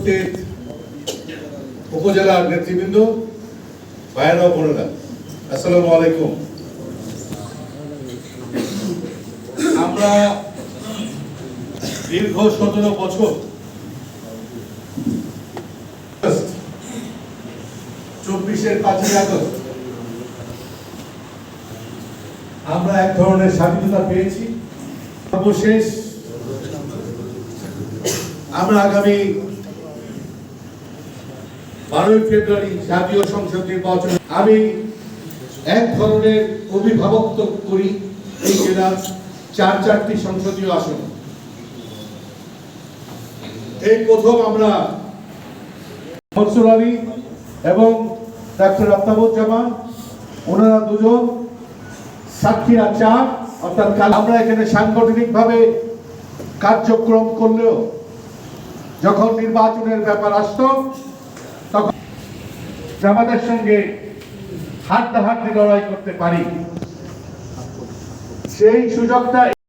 উপস্থিত উপজেলার নেতৃবৃন্দ, ভাইয়েরা ও বোনেরা, আসসালামু আলাইকুম। আমরা দীর্ঘ সতেরো বছর চব্বিশের পাঁচই আগস্ট আমরা এক ধরনের স্বাধীনতা পেয়েছি। সর্বশেষ আমরা আগামী বারোই ফেব্রুয়ারি জাতীয় সংসদ নির্বাচন। আমি এক ধরনের অভিভাবকত্ব করি এই জেলার চার চারটি সংসদীয় আসন। এই প্রথম আমরা মনসুর আলী এবং ডাক্তার আফতাবুজ্জামান, ওনারা দুজন সাক্ষীরা চার, অর্থাৎ কাল আমরা এখানে সাংগঠনিকভাবে কার্যক্রম করলেও যখন নির্বাচনের ব্যাপার আসতো জামাতের সঙ্গে হাড্ডাহাড্ডি লড়াই করতে পারি। সেই সুযোগটা